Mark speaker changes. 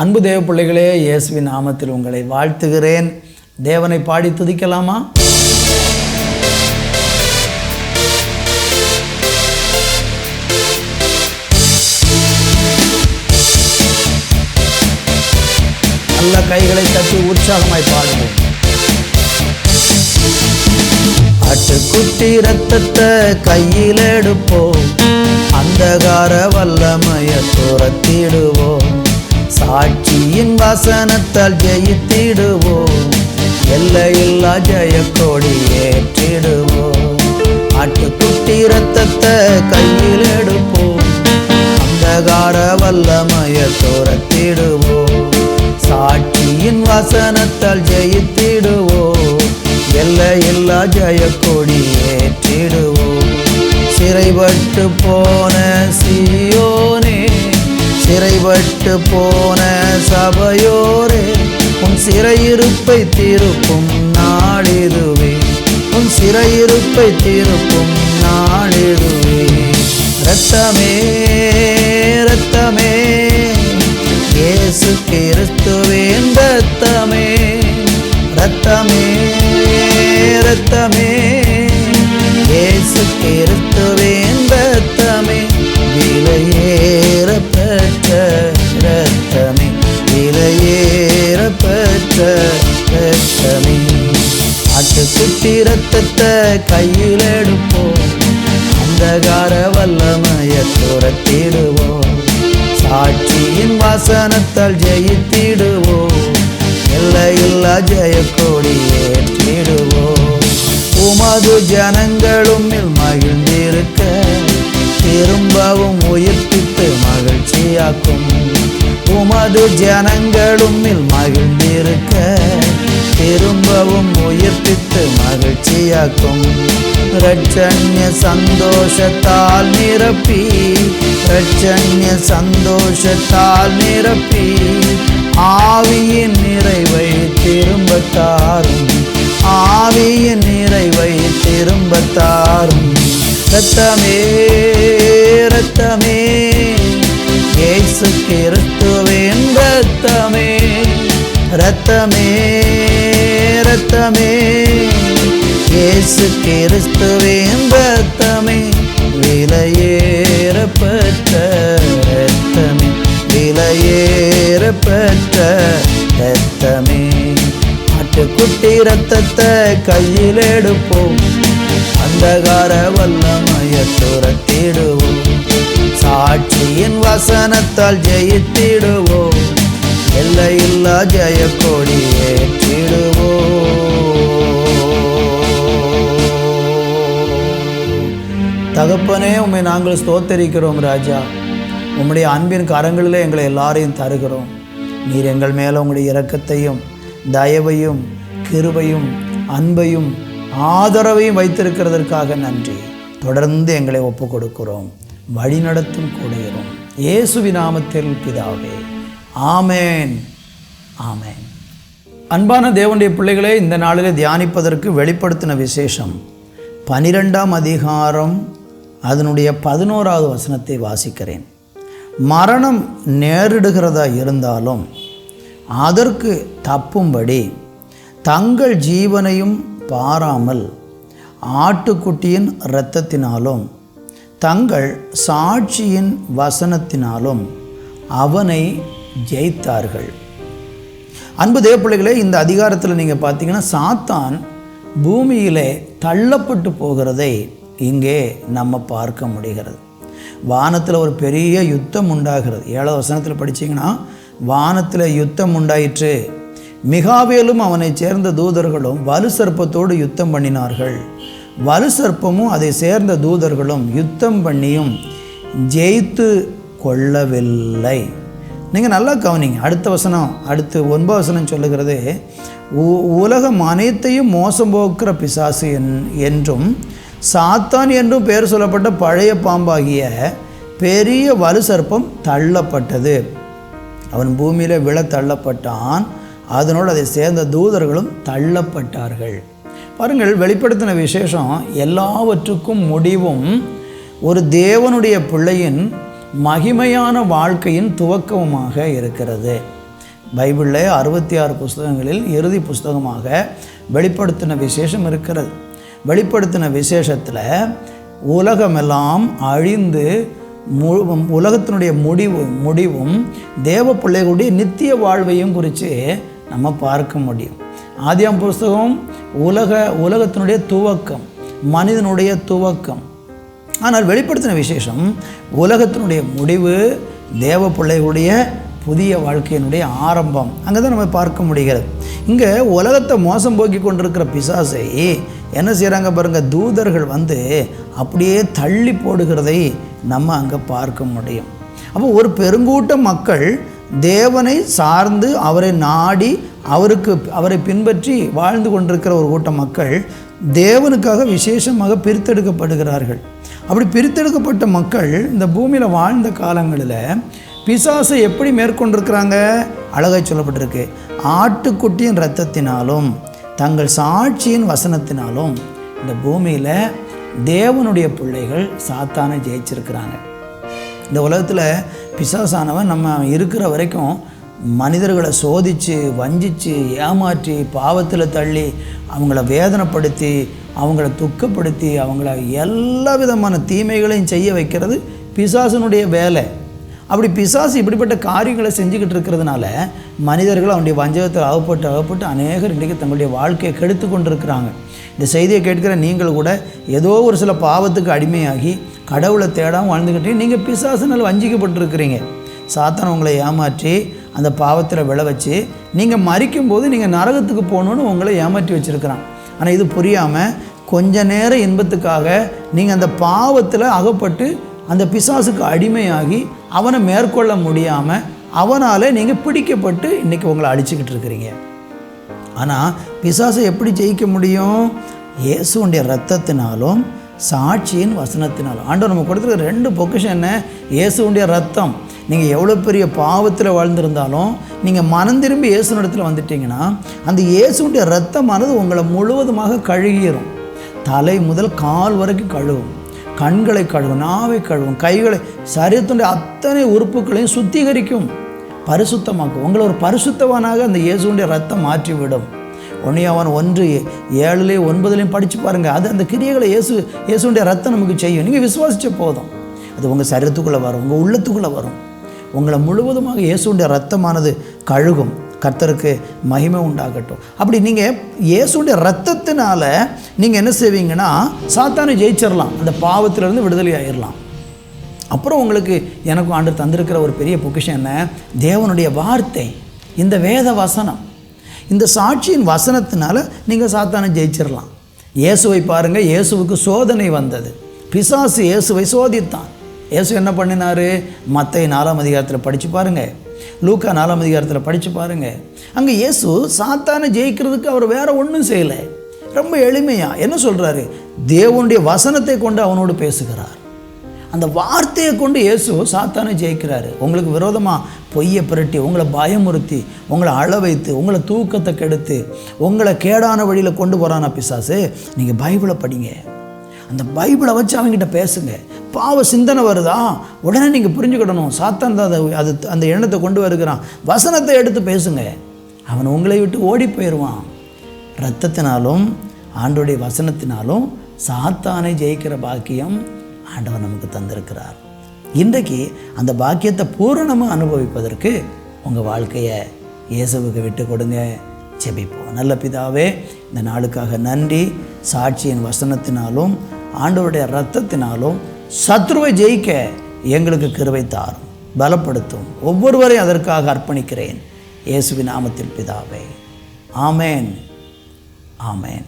Speaker 1: அன்பு தேவ பிள்ளைகளே இயேசுவின் நாமத்தில் உங்களை வாழ்த்துகிறேன். தேவனை பாடி துதிக்கலாமா? நல்ல கைகளை தட்டி உற்சாகமாய் பாடுவோம். அட்டுக்குட்டி ரத்தத்தை கையில் எடுப்போம். அந்தகார வல்லமைய துரத்திடுவோம். சாட்சியின் வசனத்தால் ஜெயித்திடுவோம். எல்லையில்லா ஜெயக்கோடி ஏற்றிடுவோம். ஆட்டுக்குட்டி ரத்தத்தை கையில் எடுப்போம். அந்தகார வல்லமைய துரத்திடுவோம். சாட்சியின் வசனத்தால் ஜெயித்திடுவோம். எல்லையில்லா ஜெயக்கொடி ஏற்றிடுவோம். சிறைபட்டு போன சியோனே சிறைப்பட்டு போன சபையோரே உன் சிறையிருப்பை திருப்பும் நாளிதுவே. உன் சிறையிருப்பை திருப்பும் நாளிதுவே. ரத்தமே ரத்தமே இயேசு கிறிஸ்துவின் ரத்தமே ரத்தமே ரத்தமே இரத்தத்தை கையில் எடுப்போம். அந்தகார வல்லமைய துரத்திடுவோம். சாட்சியின் வசனத்தால் ஜெயித்திடுவோம். எல்லையில்லா ஜெயக்கோடி ஏற்றிடுவோம். உமது ஜனங்களும் மகிழ்ந்திருக்க திரும்பவும் உயிர்ப்பித்து மகிழ்ச்சியாக்கும். உமது ஜனங்களும் மகிழ்ந்திருக்க திரும்பவும் உயிர்ப்பித்து மகிழ்ச்சியாக்கும். ரட்சண்ய சந்தோஷத்தால் நிரப்பி ரட்சண்ய சந்தோஷத்தால் நிரப்பி ஆவியின் நிறைவை திரும்ப தாரும் ஆவியின் நிறைவை திரும்ப தாரும் ரத்தமே ரத்தமே இயேசு கிறிஸ்துவின் ரத்தமே. ரத்தமே ரத்தமே. இயேசு கிறிஸ்துவின் ரத்தமே. விலையேறப்பட்ட ரத்தமே விலையேறப்பட்ட ரத்தமே. ஆட்டுக்குட்டி ரத்தத்தை கையில் எடுப்போம். அந்தகார வல்லமைய துரத்திடுவோம். சாட்சியின் வசனத்தால் ஜெயித்திடுவோம். எல்லையில்லா ஜெயக்கோடியே ஏற்றிடுவோம் தகப்பனே உம்மை நாங்கள் ஸ்தோத்தரிக்கிறோம் ராஜா. உம்முடைய அன்பின் கரங்களில் எங்களை எல்லாரையும் தருகிறோம். நீர் எங்கள் மேலே உங்களுடைய இரக்கத்தையும் தயவையும் கிருபையும் அன்பையும் ஆதரவையும் வைத்திருக்கிறதற்காக நன்றி. தொடர்ந்து எங்களை ஒப்பு கொடுக்கிறோம் வழிநடத்தும் கூடுகிறோம். இயேசுவி நாமத்தில் பிதாவே. ஆமேன். ஆமேன். அன்பான தேவனுடைய பிள்ளைகளே இந்த நாளிலே தியானிப்பதற்கு வெளிப்படுத்தின விசேஷம் பனிரெண்டாம் அதிகாரம் அதனுடைய பதினோராவது வசனத்தை வாசிக்கிறேன். மரணம் நேரிடுகிறதா இருந்தாலும் அதற்கு தப்பும்படி தங்கள் ஜீவனையும் பாராமல் ஆட்டுக்குட்டியின் இரத்தத்தினாலும் தங்கள் சாட்சியின் வசனத்தினாலும் அவனை ஜெயித்தார்கள். அன்பு தேவப்பிள்ளைகளே இந்த அதிகாரத்தில் நீங்கள் பார்த்தீங்கன்னா சாத்தான் பூமியிலே தள்ளப்பட்டு போகிறதை இங்கே நம்ம பார்க்க முடிகிறது. வானத்தில் ஒரு பெரிய யுத்தம் உண்டாகிறது. ஏழாவது வசனத்தில் படிச்சீங்கன்னா வானத்தில் யுத்தம் உண்டாயிற்று. மிகாவேலும் அவனை சேர்ந்த தூதர்களும் வலு சர்ப்பத்தோடு யுத்தம் பண்ணினார்கள். வலு சர்ப்பமும் அதை சேர்ந்த தூதர்களும் யுத்தம் பண்ணியும் ஜெயித்து கொள்ளவில்லை. நீங்கள் நல்லா கவனிங்க. அடுத்த வசனம் அடுத்து ஒன்பது வசனம் சொல்லுகிறது உ- உலகம் அனைத்தையும் மோசம் போக்குற பிசாசு என் என்றும் சாத்தான் என்றும் பெயர் சொல்லப்பட்ட பழைய பாம்பாகிய பெரிய வலு சர்ப்பம் தள்ளப்பட்டது. அவன் பூமியில் விழ தள்ளப்பட்டான். அதனோடு அதை சேர்ந்த தூதர்களும் தள்ளப்பட்டார்கள். பாருங்கள் வெளிப்படுத்தின விசேஷம் எல்லாவற்றுக்கும் முடிவும் ஒரு தேவனுடைய பிள்ளையின் மகிமையான வாழ்க்கையின் துவக்கமுமாக இருக்கிறது. பைபிளில் அறுபத்தி ஆறு புஸ்தகங்களில் இறுதி புஸ்தகமாக வெளிப்படுத்தின விசேஷம் இருக்கிறது. வெளிப்படுத்தின விசேஷத்தில் உலகமெல்லாம் அழிந்து மு உலகத்தினுடைய முடிவு முடிவும் தேவ பிள்ளைகளுடைய நித்திய வாழ்வையும் குறித்து நம்ம பார்க்க முடியும். ஆதியாம் புஸ்தகம் உலக உலகத்தினுடைய துவக்கம் மனிதனுடைய துவக்கம் ஆனால் வெளிப்படுத்தின விசேஷம் உலகத்தினுடைய முடிவு தேவ பிள்ளைகளுடைய புதிய வாழ்க்கையினுடைய ஆரம்பம். அங்கே தான் நம்ம பார்க்க முடிகிறது. இங்கே உலகத்தை மோசம் போக்கி கொண்டிருக்கிற பிசாசை என்ன செய்கிறாங்க பாருங்கள் தூதர்கள் வந்து அப்படியே தள்ளி போடுகிறதை நம்ம அங்கே பார்க்க முடியும். அப்போ ஒரு பெருங்கூட்ட மக்கள் தேவனை சார்ந்து அவரை நாடி அவருக்கு அவரை பின்பற்றி வாழ்ந்து கொண்டிருக்கிற ஒரு கூட்ட மக்கள் தேவனுக்காக விசேஷமாக பிரித்தெடுக்கப்படுகிறார்கள். அப்படி பிரித்தெடுக்கப்பட்ட மக்கள் இந்த பூமியில் வாழ்ந்த காலங்களில் பிசாசை எப்படி மேற்கொண்டிருக்கிறாங்க? அழகாய் சொல்லப்பட்டிருக்கு. ஆட்டுக்குட்டியின் இரத்தத்தினாலும் தங்கள் சாட்சியின் வசனத்தினாலும் இந்த பூமியில் தேவனுடைய பிள்ளைகள் சாத்தானை ஜெயிச்சிருக்கிறாங்க. இந்த உலகத்தில் பிசாசானவன் நம்ம இருக்கிற வரைக்கும் மனிதர்களை சோதித்து வஞ்சித்து ஏமாற்றி பாவத்தில் தள்ளி அவங்கள வேதனைப்படுத்தி அவங்கள துக்கப்படுத்தி அவங்கள எல்லா விதமான தீமைகளையும் செய்ய வைக்கிறது பிசாசனுடைய வேலை. அப்படி பிசாசு இப்படிப்பட்ட காரியங்களை செஞ்சுக்கிட்டு இருக்கிறதுனால மனிதர்கள் அவனுடைய வஞ்சகத்தில் அகப்பட்டு அகப்பட்டு அநேகர் இன்றைக்கு தங்களுடைய வாழ்க்கையை கெடுத்து கொண்டிருக்கிறாங்க. இந்த செய்தியை கேட்கிற நீங்கள் கூட ஏதோ ஒரு சில பாவத்துக்கு அடிமையாகி கடவுளை தேடாமல் வாழ்ந்துக்கிட்டே நீங்கள் பிசாசுனால் வஞ்சிக்கப்பட்டிருக்கிறீங்க. சாத்தனை உங்களை ஏமாற்றி அந்த பாவத்தில் விளை வச்சு நீங்கள் மறிக்கும்போது நீங்கள் நரகத்துக்கு போகணுன்னு உங்களை ஏமாற்றி வச்சுருக்கிறான். ஆனால் இது புரியாமல் கொஞ்ச நேர இன்பத்துக்காக நீங்கள் அந்த பாவத்தில் அகப்பட்டு அந்த பிசாசுக்கு அடிமையாகி அவனை மேற்கொள்ள முடியாமல் அவனால் நீங்கள் பிடிக்கப்பட்டு இன்றைக்கி உங்களை அழிச்சிக்கிட்டு இருக்கிறீங்க. ஆனால் பிசாசை எப்படி ஜெயிக்க முடியும்? இயேசுடைய ரத்தத்தினாலும் சாட்சியின் வசனத்தினாலும். ஆண்டவர் நம்ம கொடுத்துருக்க ரெண்டு பொக்கிஷன் என்ன? இயேசுடைய ரத்தம். நீங்கள் எவ்வளோ பெரிய பாவத்தில் வாழ்ந்திருந்தாலும் நீங்கள் மனம் திரும்பி இயேசு இடத்துல வந்துட்டீங்கன்னா அந்த இயேசுடைய ரத்தமானது உங்களை முழுவதுமாக கழுகிரும். தலை முதல் கால் வரைக்கும் கழுவும். கண்களை கழுவும் நாவை கழுவும் கைகளை சரீரத்துடைய அத்தனை உறுப்புகளையும் சுத்திகரிக்கும். பரிசுத்தமாக்கும். உங்களை ஒரு பரிசுத்தவனாக அந்த இயேசுடைய ரத்தம் மாற்றிவிடும். ஒன்னியாவன் ஒன்று ஏழுலேயும் ஒன்பதுலேயும் படித்து பாருங்கள் அது அந்த கிரியைகளை இயேசு இயேசுடைய ரத்தம் நமக்கு செய்யும். நீங்கள் விசுவாசித்த போதும். அது உங்கள் சரீரத்துக்குள்ளே வரும் உங்கள் உள்ளத்துக்குள்ளே வரும். உங்களை முழுவதுமாக இயேசுடைய ரத்தமானது கழுகும். கர்த்தருக்கு மகிமை உண்டாகட்டும். அப்படி நீங்கள் இயேசுடைய ரத்தத்தினால நீங்கள் என்ன செய்வீங்கன்னா சாத்தானை ஜெயிச்சிடலாம் அந்த பாவத்திலிருந்து விடுதலை ஆயிடலாம் அப்புறம் உங்களுக்கு எனக்கும் ஆண்டு தந்திருக்கிற ஒரு பெரிய பொக்கிஷம் என்ன? தேவனுடைய வார்த்தை. இந்த வேத வசனம். இந்த சாட்சியின் வசனத்தினால நீங்கள் சாத்தானை ஜெயிச்சிடலாம் இயேசுவை பாருங்கள் இயேசுவுக்கு சோதனை வந்தது. பிசாசு இயேசுவை சோதித்தான். இயேசு என்ன பண்ணினார்? மற்ற நாலாம் அதிகாரத்தில் படித்து பாருங்கள் லூக்கா நாலாம் அதிகாரத்தில் படித்து பாருங்கள் அங்கே இயேசு சாத்தானை ஜெயிக்கிறதுக்கு அவர் வேறு ஒன்றும் செய்யலை. ரொம்ப எளிமையாக என்ன சொல்கிறாரு தேவனுடைய வசனத்தை கொண்டு அவனோடு பேசுகிறார். அந்த வார்த்தையை கொண்டு இயேசு சாத்தானை ஜெயிக்கிறாரு. உங்களுக்கு விரோதமாக பொய்யை புரட்டி உங்களை பயமுறுத்தி உங்களை அழ வைத்து உங்களை தூக்கத்தை கெடுத்து உங்களை கேடான வழியில் கொண்டு போகிறானா பிசாசு? நீங்கள் பைபிளை படிங்க. அந்த பைபிளை வச்சு அவங்ககிட்ட பேசுங்க. பாவ சிந்தனை வருதா? உடனே நீங்கள் புரிஞ்சுக்கிடணும். சாத்தான் தான் அதை அது அந்த எண்ணத்தை கொண்டு வருகிறான். வசனத்தை எடுத்து பேசுங்க. அவன் உங்களை விட்டு ஓடி போயிடுவான். ரத்தத்தினாலும் ஆண்டோடைய வசனத்தினாலும் சாத்தானை ஜெயிக்கிற பாக்கியம் ஆண்டவர் நமக்கு தந்திருக்கிறார். இன்றைக்கு அந்த பாக்கியத்தை பூரணமாக அனுபவிப்பதற்கு உங்கள் வாழ்க்கையை இயேசுவுக்கு விட்டு கொடுங்க. ஜெபிப்போம். நல்ல பிதாவே இந்த நாளுக்காக நன்றி. சாட்சியின் வசனத்தினாலும் ஆண்டவருடைய ரத்தத்தினாலும் சத்ருவை ஜெயிக்க எங்களுக்கு கிருவை தாரும். பலப்படுத்தும். ஒவ்வொருவரையும் அதற்காக அர்ப்பணிக்கிறேன். இயேசுவின் நாமத்தில் பிதாவே. ஆமேன். ஆமேன்.